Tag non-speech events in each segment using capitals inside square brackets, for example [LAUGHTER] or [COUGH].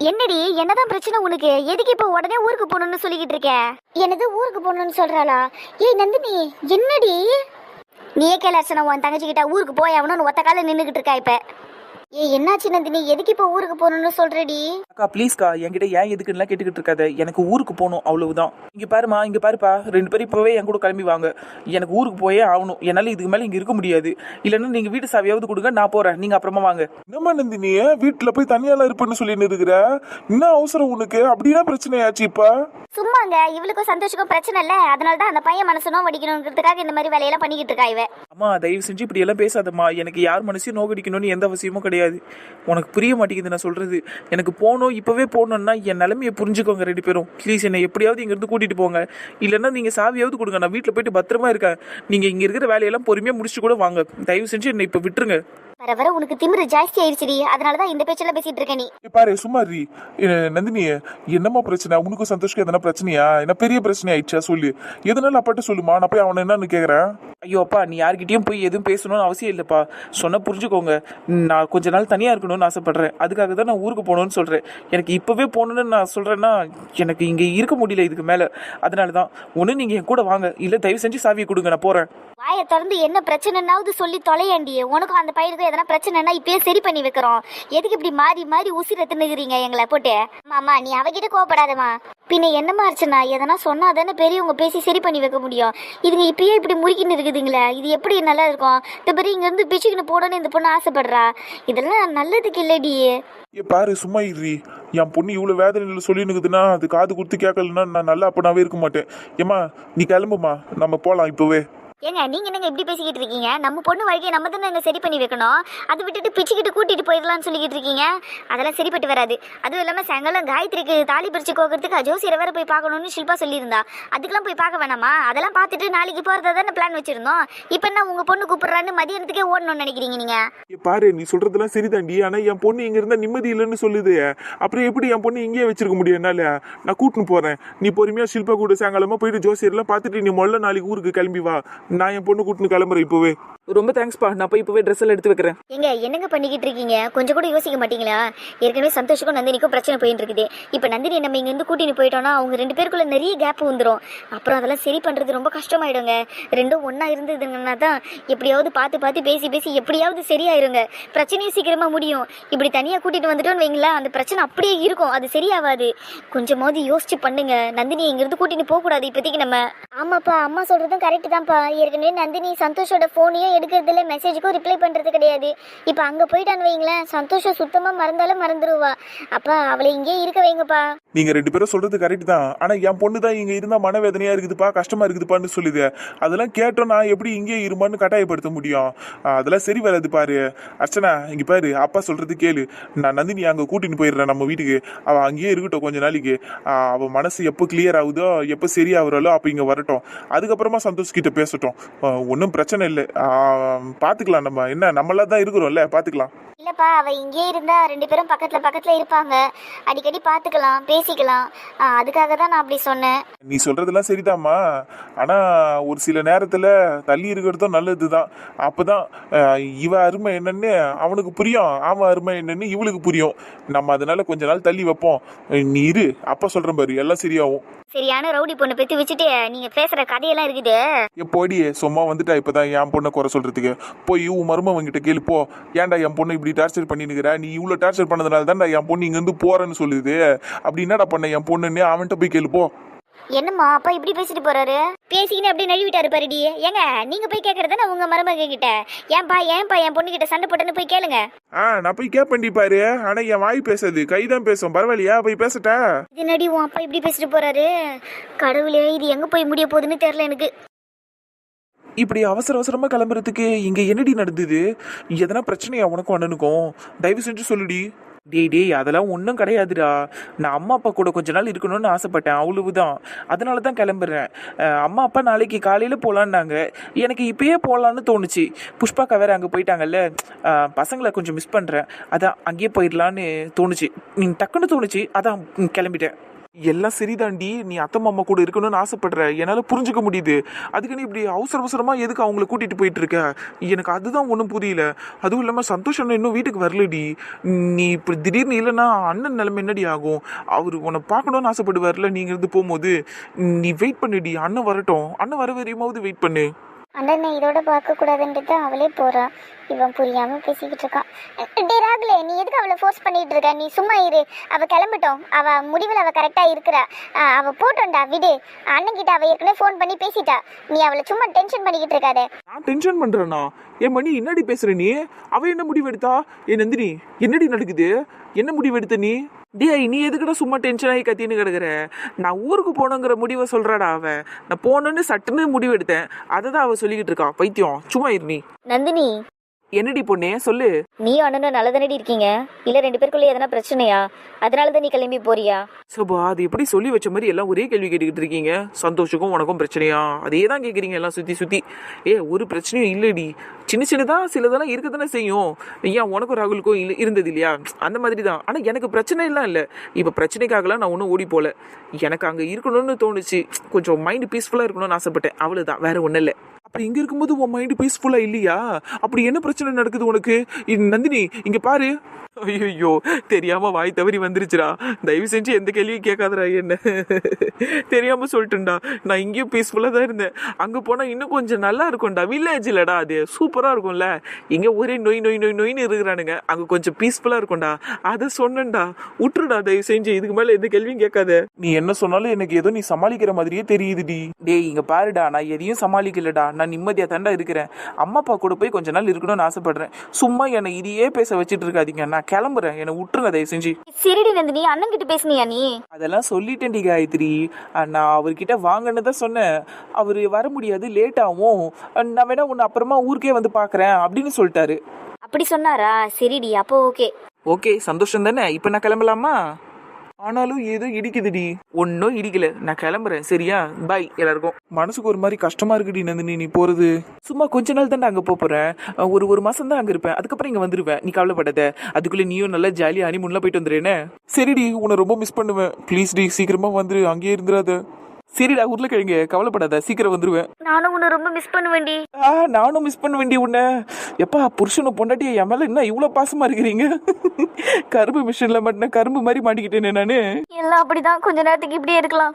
என்னடி என்னதான் பிரச்சனை உனக்கு? எதுக்கு இப்போ உடனே ஊருக்கு போகணும்னு சொல்லிக்கிட்டு இருக்க? என்னது ஊருக்கு போகணும்னு சொல்றாளா? ஏய் நந்தினி என்னடி? நீயே கேள அர்ச்சனா உன் தங்கச்சி கிட்ட ஊருக்கு போய் ஒத்த கால நின்றுகிட்டு இருக்கா இப்ப. ஏய் என்னாச்சு நந்தினி? எதுக்கு இப்போ ஊருக்கு போகணும்னு சொல்றடி? அக்கா ப்ளீஸ்க்கா என்கிட்ட ஏன் எதுக்குன்னுலாம் கேட்டுக்கிட்டு இருக்காத எனக்கு ஊருக்கு போகணும் அவ்வளவுதான். இங்க பாருமா இங்க பாருப்பா. ரெண்டு பேரும் இப்பவே என் கூட கிளம்பி வாங்க எனக்கு ஊருக்கு போயே ஆகணும். என்னால இதுக்கு மேல இங்க இருக்க முடியாது. இல்லைன்னா நீங்க வீட்டு சாவியாவது கொடுங்க நான் போறேன். நீங்க அப்புறமா வாங்க. என்னம்மா நந்தினி வீட்டுல போய் தனியாலாம் இருப்பேன்னு சொல்லி இருக்கிற? என்ன அவசரம் உனக்கு? அப்படின்னா பிரச்சனையாச்சு இப்ப. சும்மாங்க இவளுக்கும் சந்தோஷக்கும் பிரச்சனை இல்ல. அதனால தான் அந்த பையன் மனசனும் வடிக்கணுங்கிறதுக்காக இந்த மாதிரி வேலையெல்லாம் பண்ணிக்கிட்டு இருக்கா இவ. அம்மா தயவு செஞ்சு இப்படி எல்லாம் பேசாதம்மா. எனக்கு யார் மனசையும் நோக்கடிக்கணும்னு எந்த அவசியமும் கிடையாது. உனக்கு புரிய மாட்டேங்குது நான் சொல்கிறது எனக்கு போகணும் இப்போவே போகணுன்னா என் நிலமையை புரிஞ்சுக்கோங்க ரெண்டு பேரும். ப்ளீஸ் என்னை எப்படியாவது இங்கேருந்து கூட்டிகிட்டு போங்க. இல்லைன்னா நீங்கள் சாவியாவது கொடுங்க. நான் வீட்டில் போயிட்டு பத்திரமா இருக்கேன். நீங்கள் இங்கே இருக்கிற வேலையெல்லாம் பொறுமையாக முடிச்சு கூட வாங்க. தயவு செஞ்சு என்னை இப்போ விட்டுருங்க. வர வர உனக்கு திமிரு ஜாஸ்தி ஆயிடுச்சுடி அதனால தான் இந்த பேச்செல்லாம் பேசிட்டு இருக்க நீ. பாரு சும்மா ரீ அஹ் நந்தினி என்னம்மா பிரச்சனை? உனக்கும் சந்தோஷ்க்கு எதனா பிரச்சனையா? என்ன பெரிய பிரச்சனை ஆயிடுச்சா? சொல்லு. எதனால அப்பாட்ட சொல்லுமா? நான் போய் அவனை என்னன்னு கேக்குறேன். ஐயோ அப்பா நீ யார்கிட்டயும் போய் எதுவும் பேசணும்னு அவசியம் இல்லைப்பா. சொன்ன புரிஞ்சுக்கோங்க. நான் கொஞ்ச நாள் தனியாக இருக்கணும்னு ஆசைப்படுறேன். அதுக்காக தான் நான் ஊருக்கு போகணும்னு சொல்கிறேன் எனக்கு இப்போவே போகணுன்னு நான் சொல்கிறேன்னா எனக்கு இங்கே இருக்க முடியல இதுக்கு மேலே. அதனால தான் ஒன்று நீங்கள் என் கூட வாங்க. இல்லை தயவு செஞ்சு சாவியை கொடுங்க. நான் போகிறேன் வாயை திறந்து என்ன பிரச்சனைனாவது சொல்லி தொலையாண்டி உனக்கும் அந்த பையனுக்கும் எதனா பிரச்சனைனா இப்பயே சரி பண்ணி வைக்கிறோம். எதுக்கு இப்படி மாறி மாறி உசிர தின்னுக்கிறீங்க எங்களை போட்டு? மாமா நீ அவகிட்ட கோவப்படாதம்மா. பின்ன என்னமா அர்ச்சனா எதனா சொன்னா தானே பெரியவங்க பேசி சரி பண்ணி வைக்க முடியும். இதுங்க இப்பயே இப்படி முறுக்கின்னு இருக்குதுங்களே. இது எப்படி நல்லா இருக்கும்? இந்த பெரிய இங்க இருந்து பிச்சுக்கின்னு போடணும்னு இந்த பொண்ணு ஆசைப்படுறா. இதெல்லாம் நல்லதுக்கு இல்லடி. ஏ பாரு சும்மா இரு என் பொண்ணு இவ்வளோ வேதனையில் சொல்லினுக்குதுன்னா அது காது கொடுத்து கேட்கலன்னா நான் நல்லா அப்பனாவே இருக்க மாட்டேன். ஏம்மா நீ கிளம்புமா நம்ம போகலாம் இப்போவே. ஏங்க நீங்க என்னங்க இப்படி பேசிக்கிட்டு இருக்கீங்க? நம்ம பொண்ணு வாழ்க்கையை நம்ம தானே அங்க சரி பண்ணி வைக்கணும். அதை விட்டுட்டு பிச்சுக்கிட்டு கூட்டிட்டு போயிடலாம்னு சொல்லிக்கிட்டு இருக்கீங்க. அதெல்லாம் சரிப்பட்டு வராது. அதுவும் இல்லாமல் சாயங்காலம் காயத்ரிக்கு தாலி பிரித்து கோக்கிறதுக்கு ஜோசியரை வேற போய் பார்க்கணும்னு ஷில்பா சொல்லியிருந்தா. அதுக்கெல்லாம் போய் பார்க்க வேணாமா? அதெல்லாம் பார்த்துட்டு நாளைக்கு போறதா தானே பிளான் வச்சிருந்தோம். இப்போ என்ன உங்க பொண்ணு கூப்பிடுறான்னு மதியானத்துக்கே ஓடணும்னு நினைக்கிறீங்க நீங்க? பாரு நீ சொல்றதெல்லாம் சரிதாண்டி. ஆனா என் பொண்ணு இங்க இருந்தா நிம்மதி இல்லைன்னு சொல்லுது. அப்புறம் எப்படி என் பொண்ணு இங்கேயே வச்சிருக்க முடியும் என்னால? நான் கூட்டின்னு போறேன். நீ பொறுமையா ஷில்பா கூட சாயங்காலமா போயிட்டு ஜோசியர்லாம் பார்த்துட்டு நீ முதல்ல நாளைக்கு ஊருக்கு கிளம்பி வா. நான் என் பொண்ணு கூட்டின்னு கிளம்புறேன் இப்போவே. ரொம்ப தேங்க்ஸ்ப்பா நான் போய் இப்போவே ட்ரெஸ் எல்லாம் எடுத்து வைக்கிறேன். ஏங்க என்னங்க பண்ணிக்கிட்டு இருக்கீங்க? கொஞ்சம் கூட யோசிக்க மாட்டீங்களா? ஏற்கனவே சந்தோஷக்கும் நந்தினிக்கும் பிரச்சனை போயிட்டு இருக்குது. இப்போ நந்தினி நம்ம இங்கேருந்து கூட்டின்னு போயிட்டோம்னா அவங்க ரெண்டு பேருக்குள்ள நிறைய கேப் வந்துடும் அப்புறம் அதெல்லாம் சரி பண்ணுறது ரொம்ப கஷ்டமாயிடுங்க. ரெண்டும் ஒன்றா இருந்ததுங்கன்னா தான் எப்படியாவது பார்த்து பார்த்து பேசி பேசி எப்படியாவது சரியாயிருங்க. பிரச்சனையும் சீக்கிரமாக முடியும். இப்படி தனியாக கூட்டிகிட்டு வந்துட்டோம்னு வைங்களேன் அந்த பிரச்சனை அப்படியே இருக்கும். அது சரியாகாது. கொஞ்சமாவது யோசிச்சு பண்ணுங்க. நந்தினி இங்கேருந்து கூட்டின்னு போகக்கூடாது இப்போதைக்கு நம்ம. ஆமாப்பா அம்மா சொல்கிறதும் கரெக்டு தான்ப்பா. ஏற்கனவே நந்தினி சந்தோஷோட ஃபோனையும் எடுக்கிறது இல்லை மெசேஜுக்கும் ரிப்ளை பண்ணுறது கிடையாது. இப்போ அங்கே போயிட்டான்னு வைங்களேன் சந்தோஷம் சுத்தமாக மறந்தாலும் மறந்துடுவா அப்பா அவளை இங்கேயே இருக்க வைங்கப்பா. நீங்க ரெண்டு பேரும் சொல்றது கரெக்ட் தான். ஆனா என் பொண்ணு தான் இங்க இருந்தா மனவேதனையா இருக்குதுப்பா கஷ்டமா இருக்குதுப்பான்னு சொல்லுது. அதெல்லாம் கேட்டோம் நான் எப்படி இங்கே இருமான்னு கட்டாயப்படுத்த முடியும்? அதெல்லாம் சரி வராது பாரு. அர்ச்சனா இங்க பாரு அப்பா சொல்றது கேளு. நான் நந்தினி அங்க கூட்டின்னு போயிடுறேன் நம்ம வீட்டுக்கு. அவ அங்கேயே இருக்கட்டும் கொஞ்ச நாளைக்கு. ஆஹ் அவ மனசு எப்போ கிளியர் ஆகுதோ எப்போ சரியாகிறாளோ அப்போ இங்க வரட்டும். அதுக்கப்புறமா சந்தோஷ் கிட்ட பேசட்டும். ஒன்றும் பிரச்சனை இல்லை. பார்த்துக்கலாம் நம்ம என்ன நம்மளா தான் இருக்கிறோம்ல பார்த்துக்கலாம் இல்லைப்பா அவள் இங்கேயே இருந்தா ரெண்டு பேரும் பக்கத்தில் பக்கத்தில் இருப்பாங்க. அடிக்கடி பார்த்துக்கலாம் பேசிக்கலாம். அதுக்காக தான் நான் அப்படி சொன்னேன். நீ சொல்றதெல்லாம் சரிதாம்மா. ஆனா ஒரு சில நேரத்துல தள்ளி இருக்கிறதும் நல்லதுதான் அப்பதான் இவ அருமை என்னன்னு அவனுக்கு புரியும். அவன் அருமை என்னன்னு இவளுக்கு புரியும். நம்ம அதனால கொஞ்ச நாள் தள்ளி வைப்போம். நீ இரு. அப்பா சொல்றேன் பாரு எல்லாம் சரியாகும். சரியான ரவுடி பொண்ணு பெற்று வச்சுட்டு நீங்கள் பேசுகிற கதையெல்லாம் இருக்குது. எப்போடி சும்மா வந்துட்டா இப்பதான் என் பொண்ணை குறை சொல்றதுக்கு. போய் உன் மருமவங்கிட்ட கேளு போ. ஏன்டா என் பொண்ணை இப்படி டார்ச்சர் பண்ணினுக்கிற நீ இவ்வளோ டார்ச்சர் பண்ணதுனால தான்டா என் பொண்ணு இங்கேருந்து போறேன்னு சொல்லுது. அப்படி என்னடா பண்ண என் பொண்ணுன்னு அவன்கிட்ட போய் கேளு போ. என்னம்மா அப்பா இப்படி பேசிட்டு போறாரு? பேசிக்கின்னு அப்படியே நழுவிட்டாரு பாருடி. ஏங்க நீங்க போய் கேக்குறதானே உங்க மருமக கிட்ட ஏன்பா ஏன்பா என் பொண்ணு கிட்ட சண்டை போட்டேன்னு போய் கேளுங்க. ஆ நான் போய் கேப்பண்டி பாரு. ஆனா என் வாய் பேசாது. கைதான் பேசும். பரவாயில்லையா? போய் பேசட்டா? இது என்னடி உன் அப்பா இப்படி பேசிட்டு போறாரு? கடவுளே இது எங்க போய் முடிய போகுதுன்னு தெரியல எனக்கு. இப்படி அவசர அவசரமாக கிளம்புறதுக்கு இங்கே என்னடி நடந்தது? எதனா பிரச்சனையா உனக்கும் அண்ணனுக்கும்? தயவு செஞ்சு சொல்லுடி. டேய் டேய் அதெல்லாம் ஒன்றும் கிடையாதுடா. நான் அம்மா அப்பா கூட கொஞ்ச நாள் இருக்கணும்னு ஆசைப்பட்டேன் அவ்வளவுதான். அதனால தான் கிளம்புறேன். அம்மா அப்பா நாளைக்கு காலையில் போகலான்னாங்க எனக்கு இப்பயே போகலான்னு தோணுச்சு. புஷ்பாக்கா வேறு அங்கே போயிட்டாங்கல்ல. பசங்களை கொஞ்சம் மிஸ் பண்ணுறேன் அதான் அங்கேயே போயிடலான்னு தோணுச்சு. நீ டக்குன்னு தோணுச்சு. அதான் கிளம்பிட்டேன். எல்லாம் சரிதாண்டி நீ அத்தை மாமா கூட இருக்கணும்னு ஆசைப்படுற. என்னால் புரிஞ்சுக்க முடியுது. அதுக்கு நீ இப்படி அவசர அவசரமாக எதுக்கு அவங்கள கூட்டிகிட்டு போயிட்டு இருக்க? எனக்கு அதுதான் ஒன்றும் புரியல. அதுவும் இல்லாமல் சந்தோஷ் அண்ணன் இன்னும் வீட்டுக்கு வரலடி. நீ இப்படி திடீர்னு இல்லைன்னா அண்ணன் நிலைமை என்னடி ஆகும்? அவர் உன்னை பார்க்கணும்னு ஆசைப்படுவார்ல நீங்க இருந்து போகும்போது. நீ வெயிட் பண்ணுடி. அண்ணன் வரட்டும். அண்ணன் வர வரையுமாவது வெயிட் பண்ணு. அண்ணனை இதோட பார்க்க கூடாதுன்றது அவளே போறா. இவன் புரியாம பேசிக்கிட்டு இருக்கான் டே ராகுலே நீ எதுக்கு அவளை ஃபோர்ஸ் பண்ணிட்டு இருக்க? நீ சும்மா இரு. அவ கிளம்பிட்டோம். அவ முடிவில் அவ கரெக்டா இருக்கிறா. ஆ, அவ போட்டோம்டா விடு. அண்ணன்கிட்ட அவ ஏற்கனவே ஃபோன் பண்ணி பேசிட்டா. நீ அவளை சும்மா டென்ஷன் பண்ணிக்கிட்டு இருக்காத. நான் டென்ஷன் பண்றேனா? ஏன் மணி என்னடி பேசுற நீ? அவ என்ன முடிவு எடுத்தா ஏ நந்தினி என்னடி நடக்குது? என்ன முடிவு எடுத்த நீ? டேய் நீ எதுக்குடா சும்மா டென்ஷன் ஆகி கத்தின்னு கிடக்குற? நான் ஊருக்கு போகணுங்கிற முடிவை சொல்றாடா அவ. நான் போகணுன்னு சட்டுன்னு முடிவு எடுத்தேன். அதை தான் அவ சொல்லிக்கிட்டு இருக்கா. பைத்தியம். சும்மா இருமி நந்தினி. என்னடி பொண்ணே சொல்லு. நீ அண்ணனும் நல்லதானடி இருக்கீங்க? இல்ல ரெண்டு பேருக்குள்ள எதனா பிரச்சனையா? அதனால தான் நீ கிளம்பி போறியா? சபா அது எப்படி சொல்லி வச்ச மாதிரி எல்லாம் ஒரே கேள்வி கேட்டுக்கிட்டு இருக்கீங்க? சந்தோஷக்கும் உனக்கும் பிரச்சனையா? அதே தான் கேட்குறீங்க எல்லாம் சுற்றி சுற்றி ஏ ஒரு பிரச்சனையும் இல்லடி. சின்ன சின்னதா சிலதெல்லாம் இருக்க தானே செய்யும். ஏன் உனக்கும் ராகுலுக்கும் இல்லை இருந்தது இல்லையா? அந்த மாதிரி தான் ஆனால் எனக்கு பிரச்சனை எல்லாம் இல்லை. இப்போ பிரச்சனைக்காகலாம் நான் ஒன்றும் ஓடி போகல எனக்கு அங்கே இருக்கணும்னு தோணுச்சு. கொஞ்சம் மைண்டு பீஸ்ஃபுல்லாக இருக்கணும்னு ஆசைப்பட்டேன். அவ்வளோதான் வேற ஒன்றும் இல்லை. அப்படி இங்க இருக்கும்போது உன் மைண்ட் பீஸ்ஃபுல்லா இல்லையா? அப்படி என்ன பிரச்சனை நடக்குது உனக்கு? நந்தினி இங்க பாரு. ஐயோ தெரியாம வாய் தவறி வந்துருச்சுடா. தயவு செஞ்சு எந்த கேள்வியும் கேட்காதடா என்ன. தெரியாம சொல்லிட்டுண்டா நான் இங்கேயும் பீஸ்ஃபுல்லா தான் இருந்தேன். அங்க போனா இன்னும் கொஞ்சம் நல்லா இருக்கும்டா. வில்லேஜில்டா அது. சூப்பரா இருக்கும்ல. இங்க ஒரே நொய் நொய் நொய் நொய்னு இருக்கிறானுங்க. அங்க கொஞ்சம் பீஸ்ஃபுல்லா இருக்கும்டா. அதை சொன்னேன்டா. விட்டுருடா தயவு செஞ்சு. இதுக்கு மேல எந்த கேள்வியும் கேட்காத. நீ என்ன சொன்னாலும் எனக்கு ஏதோ நீ சமாளிக்கிற மாதிரியே தெரியுதுடி. டேய் இங்க பாருடா. நான் எதையும் சமாளிக்கலடா. நான் நிம்மதியா தாண்டா இருக்கிறேன். அம்மா அப்பா கூட போய் கொஞ்ச நாள் இருக்கணும்னு ஆசைப்படுறேன். சும்மா என்னை இதையே பேச வச்சிட்டு இருக்காதீங்க. நான் கிளம்புறேன். என்னை விட்டுருங்க தயவு செஞ்சு. சரிடி நந்தினி அண்ணன் கிட்ட பேசுனியா நீ? அதெல்லாம் சொல்லிட்டேன்டி காயத்ரி. அஹ் நான் அவர்கிட்ட வாங்கன்னு தான் சொன்னேன். அவர் வர முடியாது லேட் ஆகும். நான் வேணா உன்னை அப்புறமா ஊருக்கே வந்து பார்க்கறேன் அப்படின்னு சொல்லிட்டாரு. அப்படி சொன்னாரா? சரிடி அப்போ ஓகே ஓகே சந்தோஷம் தானே? இப்போ நான் கிளம்பலாமா? ஆனாலும் ஏதோ இடிக்குதுடி. ஒன்றும் இடிக்கல. நான் கிளம்புறேன். சரியா? பாய் எல்லாருக்கும். மனசுக்கு ஒரு மாதிரி கஷ்டமா இருக்குடி நந்தினி நீ போறது. சும்மா கொஞ்ச நாள் தான்டா அங்கே போகிறேன் ஒரு ஒரு மாதம் தான் அங்கே இருப்பேன். அதுக்கப்புறம் இங்கே வந்துடுவேன் நீ கவலைப்படாத. அதுக்குள்ளே நீயும் நல்லா ஜாலியாக ஹனிமூன்லாம் போயிட்டு வந்துடுறேனே சரிடி உன்னை ரொம்ப மிஸ் பண்ணுவேன். ப்ளீஸ் டி சீக்கிரமா வந்துரு. அங்கேயே இருந்துடாத சரிடா உருளைக்கிழங்கு. கவலைப்படாத சீக்கிரம் வந்துடுவேன் நானும் உன்னை ரொம்ப மிஸ் பண்ணுவேன்டி. ஆ நானும் மிஸ் பண்ண வேண்டிய உன்னை. எப்பா புருஷனும் பொண்டாட்டிய என் மேலே என்ன இவ்வளோ பாசமாக இருக்கிறீங்க? கரும்பு மிஷினில் மட்டும் கரும்பு மாதிரி மாட்டிக்கிட்டேனே நான். எல்லாம் அப்படிதான். கொஞ்ச நேரத்துக்கு இப்படியே இருக்கலாம்.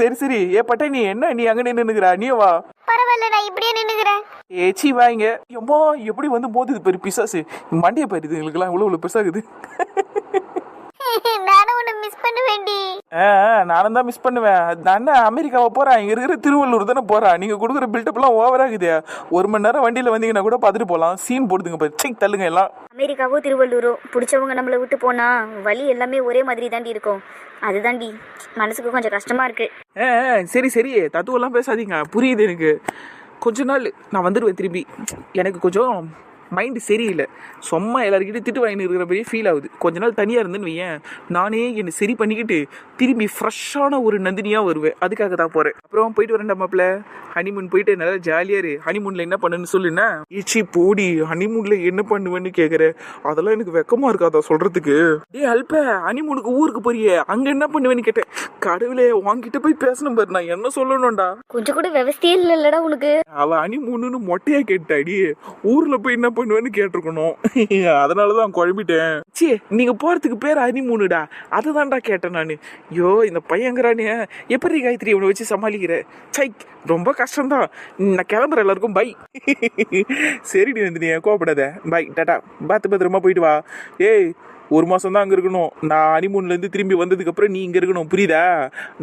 சரி சரி. ஏ பட்டை நீ என்ன? நீ அங்கே நின்னுக்கிறா? நீ வா. பரவாயில்ல நான் இப்படியே நின்னுக்கிறேன். ஏச்சி வாங்க எம்மா எப்படி வந்து மோதுது பெரிய பிசாசு. மண்டைய பாரு இதுங்களுக்குலாம் இவ்வளோ இவ்வளோ பெருசாகுது [LAUGHS] நானும் உன்னை மிஸ் பண்ணுவேன்டி. நானும் தான் மிஸ் பண்ணுவேன். நான் அமெரிக்காவை போறேன்? இங்க இருக்கிற திருவள்ளூர் தானே போறேன் நீங்க கொடுக்குற பில்டப்லாம் ஓவர் ஆகுது. ஒரு மணி நேரம் வண்டியில வந்தீங்கன்னா கூட பார்த்துட்டு போகலாம் சீன் போடுதுங்க பாரு. செக் தள்ளுங்க எல்லாம். அமெரிக்காவோ திருவள்ளூரோ பிடிச்சவங்க நம்மளை விட்டு போனா வழி எல்லாமே ஒரே மாதிரி தாண்டி இருக்கும். அதுதாண்டி மனசுக்கு கொஞ்சம் கஷ்டமா இருக்கு. ஆ ஆ, சரி சரி. தத்துவெல்லாம் பேசாதீங்க. புரியுது எனக்கு. கொஞ்ச நாள் நான் வந்துடுவேன் திரும்பி. எனக்கு கொஞ்சம் மைண்டு சரியில்லை. சும்மா எல்லாருக்கிட்டையும் திட்டு வாங்கிட்டு இருக்கிற மாதிரியே ஃபீல் ஆகுது. கொஞ்ச நாள் தனியாக இருந்துன்னு வையேன். நானே என்னை சரி பண்ணிக்கிட்டு திரும்பி ஃப்ரெஷ்ஷான ஒரு நந்தினியாக வருவேன். அதுக்காக தான் போகிறேன் அப்புறம் போயிட்டு வரேன்டா மாப்பிள்ள. ஹனிமூன் போயிட்டு நல்லா ஜாலியாக இரு. ஹனிமூனில் என்ன பண்ணுன்னு சொல்லுன்னா ஏச்சி போடி ஹனிமூனில் என்ன பண்ணுவேன்னு கேட்குற அதெல்லாம் எனக்கு வெக்கமாக இருக்காதா சொல்கிறதுக்கு டேய் அல்ப ஹனிமூனுக்கு ஊருக்கு போறியே. அங்கே என்ன பண்ணுவேன்னு கேட்டேன். கடவுளே உன்கிட்ட போய் பேசணும் பாரு. நான் என்ன சொல்லணும்டா? கொஞ்சம் கூட விவசாயே இல்லைல்லடா உனக்கு. அவ ஹனிமூனுன்னு மொட்டையா கேட்டாடி ஊர்ல போய் என்ன பண்ணுவேன்னு கேட்டிருக்கணும். அதனாலதான் குழம்பிட்டேன். சே நீங்கள் போகிறதுக்கு பேர் ஹனிமூனுடா. அதுதான்டா கேட்டேன் நான். ஐயோ இந்த பையங்கிறானே. எப்படி காயத்ரி இவனை வச்சு சமாளிக்கிற? சை ரொம்ப கஷ்டம்தான். நான் கிளம்புற எல்லாருக்கும் பை சரிடி நந்தினியா கோவப்படாத. பை டாட்டா பார்த்து பத்திரமா போயிட்டு வா. ஏய் ஒரு மாதம் தான் அங்கே இருக்கணும். நான் அனிமூன்லேருந்து திரும்பி வந்ததுக்கப்புறம் நீ இங்கே இருக்கணும். புரியுதா?